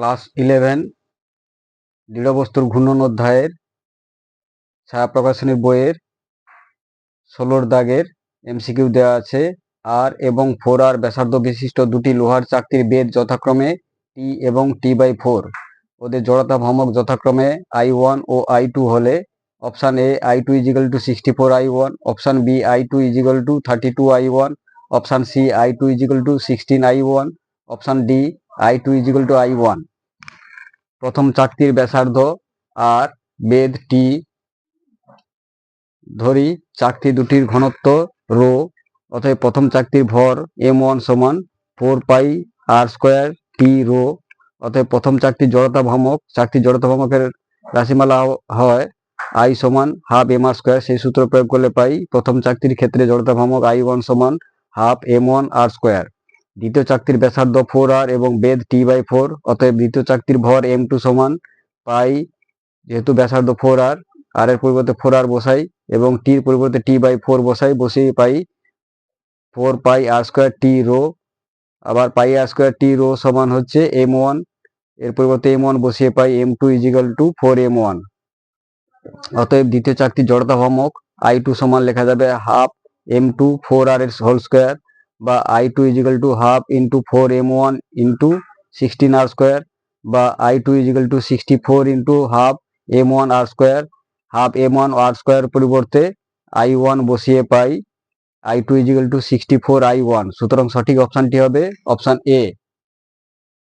Class eleven দৃঢ়বস্তুর ঘূর্ণন অধ্যায়ের, ছায়া প্রকাশনী বইয়ের, ষোলোর দাগের এমসিকিউ দেওয়া আছে। আর এবং ফোর আর ব্যাসার্ধ বিশিষ্ট দুটি লোহার চাকতির বেদ যথাক্রমে টি এবং টি বাই ফোর ওদের জড়তা ভ্রামক যথাক্রমে আই ওয়ান ও আই টু হলে option A I two is equal to sixty four I one option B I two is equal to thirty two I one option C I two is equal to sixteen I one option D I two is equal to I one প্রথম চাকতির ব্যাসার্ধ আর বেদ টি ধরি চাকতি দুটির ঘনত্ব rho, অতএব প্রথম চাকতির ভর এম ওয়ান সমান four pi R square T rho. অতএব প্রথম চাকতির জড়তা ভ্রামক চাকতির জড়তা ভ্রামকের রাশিমালা হয় আই সমান হাফ এম আর স্কোয়ার, সেই সূত্র প্রয়োগ করলে পাই প্রথম চাকতির ক্ষেত্রে জড়তা ভ্রামক আই ওয়ান সমান half M one R square. দ্বিতীয় চাকতির ব্যাসার্ধ ফোর আর এবং বেদ টি বাই ফোর অতএব দ্বিতীয় চাকতির ভর এম টু সমান পাই যেহেতু ব্যাসার্ধ ফোর আর আর এর পরিবর্তে ফোর আর বসাই এবং টির পরিবর্তে টি বাই ফোর বসাই, বসিয়ে pi four pi r square টি রো আবার পাই আর স্কোয়ার টি রো সমান হচ্ছে এম ওয়ানের পরিবর্তে এম ওয়ান বসিয়ে pi M two is equal to four M one অতএব দ্বিতীয় চাকতির জড়তা ভ্রামক আই টু সমান লেখা যাবে half M two four R এর হোল স্কোয়ার বা I two is equal to half into four M one into sixteen R square বা I two is equal to sixty four into half M one R square half M one R square পরিবর্তে I one বসিয়ে pi. I two is equal to sixty four I one সুতরাং সঠিক অপশানটি হবে option A